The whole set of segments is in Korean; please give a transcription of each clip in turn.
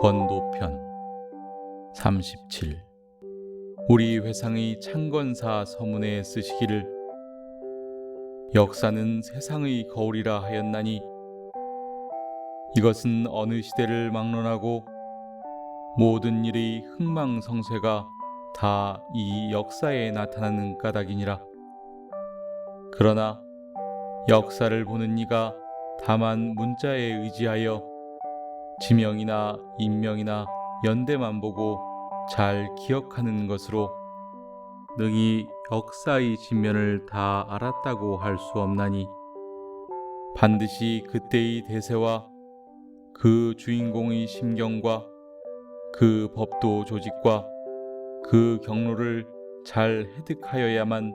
권도편 37 우리 회상의 창건사 서문에 쓰시기를 역사는 세상의 거울이라 하였나니 이것은 어느 시대를 막론하고 모든 일의 흥망성쇠가 다 이 역사에 나타나는 까닭이니라. 그러나 역사를 보는 이가 다만 문자에 의지하여 지명이나 인명이나 연대만 보고 잘 기억하는 것으로 능히 역사의 진면을 다 알았다고 할 수 없나니 반드시 그때의 대세와 그 주인공의 심경과 그 법도 조직과 그 경로를 잘 획득하여야만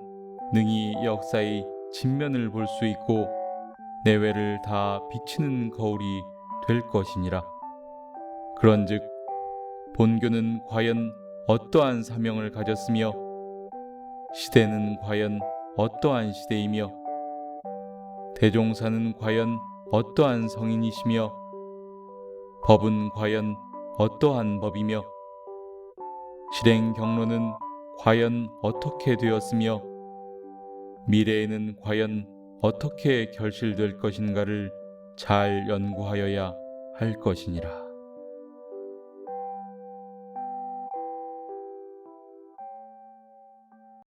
능히 역사의 진면을 볼 수 있고 내외를 다 비치는 거울이 될 것이니라. 그런즉 본교는 과연 어떠한 사명을 가졌으며 시대는 과연 어떠한 시대이며 대종사는 과연 어떠한 성인이시며 법은 과연 어떠한 법이며 실행 경로는 과연 어떻게 되었으며 미래에는 과연 어떻게 결실될 것인가를 잘 연구하여야 할 것이니라.